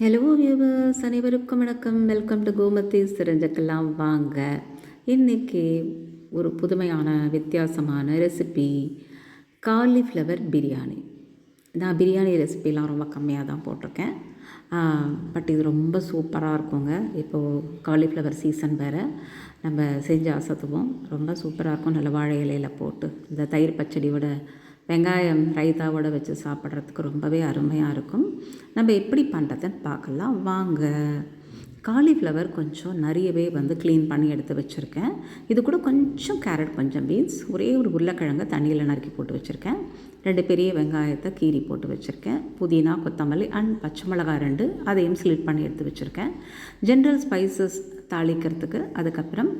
Hello viewers அனைவருக்கும் வணக்கம். Welcome to கோமத்தி சிறஞ்சக்கெல்லாம் வாங்க. இன்றைக்கி ஒரு புதுமையான வித்தியாசமான ரெசிபி காலிஃப்ளவர் பிரியாணி நான் பிரியாணி ரெசிபிலாம் ரொம்ப கம்மியாக தான் போட்டிருக்கேன் பட் இது ரொம்ப சூப்பராக இருக்குங்க. இப்போது காலிஃப்ளவர் சீசன் வேறு. நம்ம செஞ்சு அசத்துவோம். ரொம்ப சூப்பராக இருக்கும். நல்ல வாழை இலையில் போட்டு இந்த தயிர் பச்சடியோட வெங்காயம் ரைத்தாவோட வச்சு சாப்பிட்றதுக்கு ரொம்பவே அருமையாக இருக்கும். நம்ம எப்படி பண்ணுறதுன்னு பார்க்கலாம். வாங்க. காலிஃப்ளவர் கொஞ்சம் நிறையவே வந்து க்ளீன் பண்ணி எடுத்து வச்சுருக்கேன். இது கூட கொஞ்சம் கேரட் கொஞ்சம் பீன்ஸ் ஒரே ஒரு உருளைக்கிழங்கை தண்ணியில் நறுக்கி போட்டு வச்சுருக்கேன். ரெண்டு பெரிய வெங்காயத்தை கீரி போட்டு வச்சுருக்கேன். புதினா கொத்தமல்லி அண்ட் பச்சை மிளகாய் ரெண்டு அதையும் ஸ்லிட் பண்ணி எடுத்து வச்சுருக்கேன். ஜென்ரல் ஸ்பைசஸ் தாளிக்கிறதுக்கு அதுக்கப்புறம்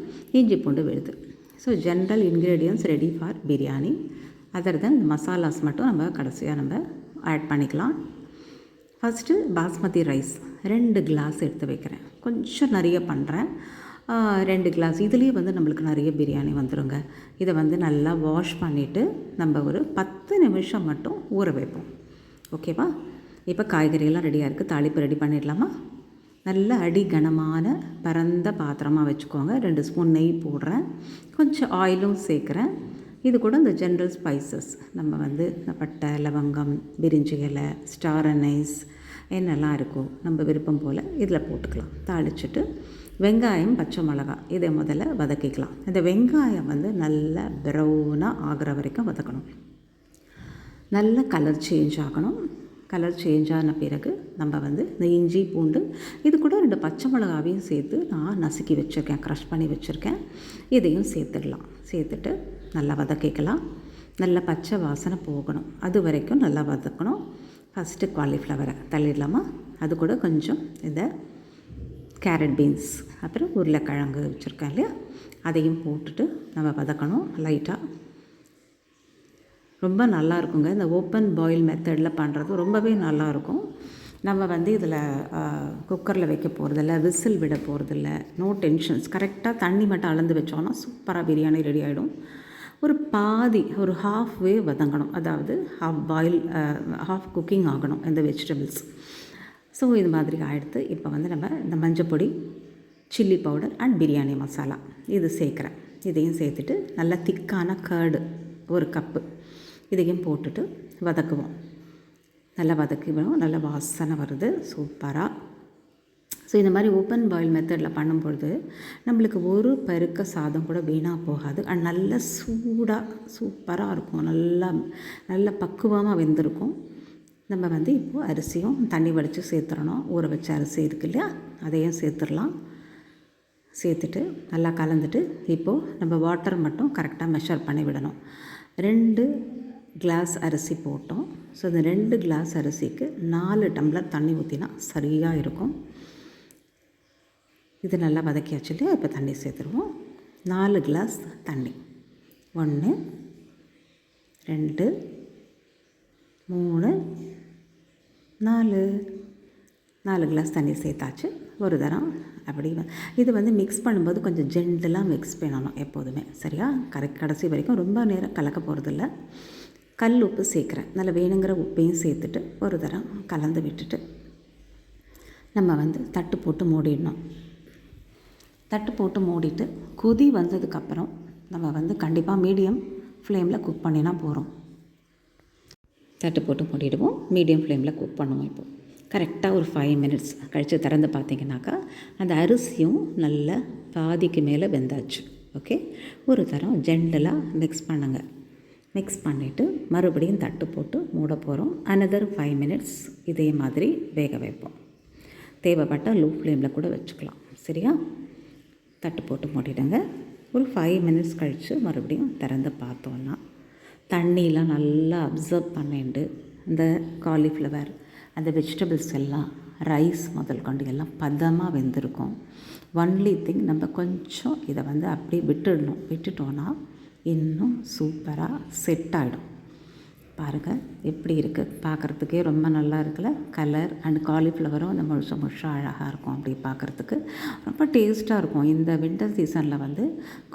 இஞ்சி பூண்டு விழுது. So general ingredients ready for biryani other then masalas மட்டும் நம்ம கடைசியாக நம்ம ஆட் பண்ணிக்கலாம். ஃபஸ்ட்டு பாஸ்மதி ரைஸ் ரெண்டு கிளாஸ் எடுத்து வைக்கிறேன். கொஞ்சம் நிறைய பண்ணுறேன் ரெண்டு கிளாஸ் இதுலேயே வந்து நம்மளுக்கு நிறைய பிரியாணி வந்துடுங்க இதை வந்து நல்லா வாஷ் பண்ணிவிட்டு நம்ம ஒரு பத்து நிமிஷம் மட்டும் ஊற வைப்போம். ஓகேவா இப்போ காய்கறியெல்லாம் ரெடியாக இருக்குது தாளிப்பு ரெடி பண்ணிடலாமா? நல்ல அடி கனமான பரந்த பாத்திரமாக வச்சுக்கோங்க. ரெண்டு ஸ்பூன் நெய் போடுறேன். கொஞ்சம் ஆயிலும் சேர்க்குறேன். இது கூட இந்த ஜென்ரல் ஸ்பைசஸ் நம்ம வந்து இந்த பட்டை லவங்கம் பிரிஞ்சு இலை ஸ்டார் அனைஸ் என்னெல்லாம் இருக்கோ நம்ம விருப்பம் போல் இதில் போட்டுக்கலாம். தாளிச்சிட்டு வெங்காயம் பச்சை மிளகா இதை முதல்ல வதக்கிக்கலாம். இந்த வெங்காயம் வந்து நல்ல ப்ரௌனாக ஆகிற வரைக்கும் வதக்கணும். நல்ல கலர் சேஞ்ச் ஆகணும். கலர் சேஞ்ச் ஆன பிறகு நம்ம வந்து இந்த இஞ்சி பூண்டு இது கூட ரெண்டு பச்சை மிளகாவையும் சேர்த்து நான் நசுக்கி வச்சுருக்கேன் க்ரஷ் பண்ணி வச்சுருக்கேன். இதையும் சேர்த்துடலாம். சேர்த்துட்டு நல்லா வதக்கிக்கலாம். நல்லா பச்சை வாசனை போகணும். அது வரைக்கும் நல்லா வதக்கணும். ஃபஸ்ட்டு காலிஃப்ளவரை தள்ளிடலாமா? அது கூட கொஞ்சம் இதை கேரட் பீன்ஸ் அப்புறம் உருளைக்கிழங்கு வச்சுருக்கேன் இல்லையா? அதையும் போட்டுட்டு நம்ம வதக்கணும் லைட்டாக ரொம்ப நல்லா இருக்குங்க. இந்த ஓப்பன் பாயில் மெத்தடில் பண்ணுறது ரொம்பவே நல்லாயிருக்கும் நம்ம வந்து இதில் குக்கரில் வைக்க போகிறதில்ல விசில் விட போகிறதில்ல நோ டென்ஷன்ஸ் கரெக்டாக தண்ணி மட்டும் அளந்து வச்சோன்னா சூப்பராக பிரியாணி ரெடி ஆகிடும் ஒரு பாதி ஒரு ஹாஃப் வே வதங்கணும். அதாவது ஹாஃப் பாயில் ஹாஃப் குக்கிங் ஆகணும் இந்த வெஜிடபிள்ஸ் ஸோ இது மாதிரி ஆகிடுத்து இப்போ வந்து நம்ம இந்த மஞ்சப்பொடி chilli powder and biryani masala இது சேர்க்குறேன். இதையும் சேர்த்துட்டு நல்லா திக்கான கர்டு ஒரு கப்பு. இதையும் போட்டுட்டு வதக்குவோம். நல்லா வதக்கிவிடும் நல்லா வாசனை வருது. சூப்பராக ஸோ இந்த மாதிரி ஓப்பன் பாயில் மெத்தடில் பண்ணும்பொழுது நம்மளுக்கு ஒரு பருக்க சாதம் கூட வீணாக போகாது. அண்ட் நல்ல சூடாக சூப்பராக இருக்கும். நல்லா நல்ல பக்குவமாக வெந்திருக்கும். நம்ம வந்து இப்போது அரிசியும் தண்ணி வடித்து சேர்த்துடணும் ஊற வச்ச அரிசி இருக்கு இல்லையா? அதையும் சேர்த்துடலாம். சேர்த்துட்டு நல்லா கலந்துட்டு இப்போது நம்ம வாட்டர் மட்டும் கரெக்டாக மெஷர் பண்ணி விடணும். ரெண்டு கிளாஸ் அரிசி போட்டோம். ஸோ இந்த ரெண்டு கிளாஸ் அரிசிக்கு நாலு டம்ளர் தண்ணி ஊற்றினா சரியாக இருக்கும். இது நல்லா வதக்கியாச்சு இல்லையா இப்போ தண்ணி சேர்த்துருவோம். நாலு கிளாஸ் தண்ணி. ஒன்று ரெண்டு மூணு நாலு. நாலு கிளாஸ் தண்ணி சேர்த்தாச்சு. ஒரு தரம். அப்படி இது வந்து மிக்ஸ் பண்ணும்போது கொஞ்சம் ஜென்டலாக மிக்ஸ் பண்ணணும் எப்போதுமே. சரியா? கரெக்ட் கடைசி வரைக்கும் ரொம்ப நேரம் கலக்க போகிறதில்ல கல் உப்பு சேர்க்குறேன். நல்லா வேணுங்கிற உப்பையும் சேர்த்துட்டு ஒரு தரம் கலந்து விட்டுட்டு நம்ம வந்து தட்டு போட்டு மூடிடணும். தட்டு போட்டு மூடிட்டு கொதி வந்ததுக்கப்புறம் நம்ம வந்து கண்டிப்பாக மீடியம் ஃப்ளேமில் குக் பண்ணினா போகிறோம் தட்டு போட்டு மூடிடுவோம். மீடியம் ஃப்ளேமில் குக் பண்ணுவோம் இப்போது கரெக்டாக ஒரு ஃபைவ் மினிட்ஸ் கழித்து திறந்து பார்த்தீங்கன்னாக்கா அந்த அரிசியும் நல்ல பாதிக்கு மேலே வெந்தாச்சு. ஓகே ஒரு தரம் ஜென்டலாக மிக்ஸ் பண்ணுங்கள் மிக்ஸ் பண்ணிவிட்டு மறுபடியும் தட்டு போட்டு மூட போகிறோம் அனதர் ஃபைவ் மினிட்ஸ் இதே மாதிரி வேக வைப்போம். தேவைப்பட்டால் லோ ஃப்ளேமில் கூட வச்சுக்கலாம். சரியா? தட்டு போட்டு மூடிடுங்க. ஒரு ஃபைவ் மினிட்ஸ் கழித்து மறுபடியும் திறந்து பார்த்தோன்னா தண்ணியெலாம் நல்லா அப்சர்வ் பண்ணிட்டு இந்த காலிஃப்ளவர் அந்த வெஜிடபிள்ஸ் எல்லாம் ரைஸ் முதல் கொண்டு எல்லாம் பதமாக வெந்திருக்கும். ஒன்லி திங் நம்ம கொஞ்சம் இதை வந்து அப்படியே விட்டுடணும். விட்டுட்டோன்னா இன்னும் சூப்பராக செட் ஆகிடும் பாருங்கள் எப்படி இருக்குது பார்க்குறதுக்கே ரொம்ப நல்லா இருக்குல்ல? கலர் அண்ட் காலிஃப்ளவரும் அந்த முழுசு முழுசாக அழகாக இருக்கும் அப்படி பார்க்குறதுக்கு. ரொம்ப டேஸ்ட்டாக இருக்கும். இந்த வின்டர் சீசனில் வந்து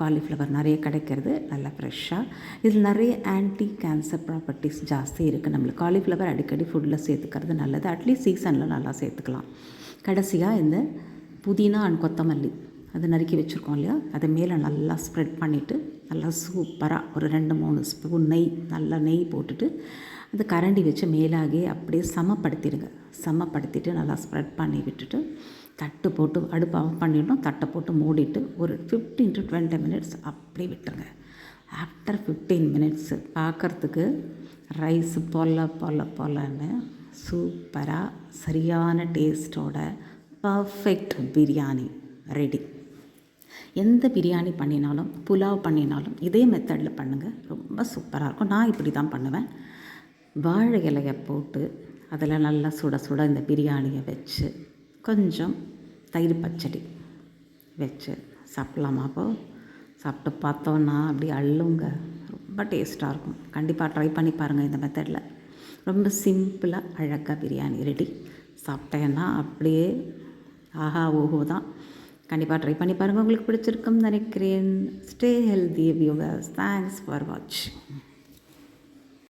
காலிஃப்ளவர் நிறைய கிடைக்கிறது நல்லா ஃப்ரெஷ்ஷாக இதில் நிறைய ஆன்டி கேன்சர் ப்ராப்பர்ட்டிஸ் ஜாஸ்தி இருக்குது நம்மளுக்கு காலிஃப்ளவர் அடிக்கடி ஃபுட்டில் சேர்த்துக்கிறது நல்லது. அட்லீஸ்ட் சீசனில் நல்லா சேர்த்துக்கலாம். கடைசியாக இந்த புதினா அண்ட் கொத்தமல்லி. அது நறுக்கி வச்சுருக்கோம் இல்லையா? அதை மேலே நல்லா ஸ்ப்ரெட் பண்ணிவிட்டு நல்லா சூப்பராக ஒரு ரெண்டு மூணு ஸ்பூன் நெய் நல்லா நெய் போட்டுட்டு அந்த கரண்டி வச்சு மேலாகே அப்படியே சமப்படுத்திடுங்க. சமப்படுத்திட்டு நல்லா ஸ்ப்ரெட் பண்ணி விட்டுட்டு தட்டு போட்டு அடுப்பு ஆஃப் பண்ணிடணும். தட்டை போட்டு மூடிட்டு ஒரு ஃபிஃப்டீன் டு டுவெண்ட்டி மினிட்ஸ் அப்படியே விட்டுருங்க. ஆஃப்டர் ஃபிஃப்டீன் மினிட்ஸு பார்க்குறதுக்கு ரைஸ் பொல்ல பொல்ல பொல்லன்னு சூப்பராக சரியான டேஸ்ட்டோட பர்ஃபெக்ட் பிரியாணி ரெடி எந்த பிரியாணி பண்ணினாலும் புலாவ் பண்ணினாலும் இதே மெத்தடில் பண்ணுங்கள் ரொம்ப சூப்பராக இருக்கும். நான் இப்படி தான் பண்ணுவேன். வாழை இலையை போட்டு அதில் நல்லா சுட சுட இந்த பிரியாணியை வச்சு கொஞ்சம் தயிர் பச்சடி வச்சு சாப்பிட்லாமா அப்போ? சாப்பிட்டு பார்த்தோன்னா அப்படியே அள்ளுங்க. ரொம்ப டேஸ்ட்டாக இருக்கும். கண்டிப்பாக ட்ரை பண்ணி பாருங்கள் இந்த மெத்தடில் ரொம்ப சிம்பிளாக அழகாக பிரியாணி ரெடி சாப்பிட்டேன்னா அப்படியே ஆஹா ஓஹோ தான். கண்டிப்பாக ட்ரை பண்ணி பாருங்கள் உங்களுக்கு பிடிச்சிருக்கும் நினைக்கிறேன். Stay healthy viewers thanks for watch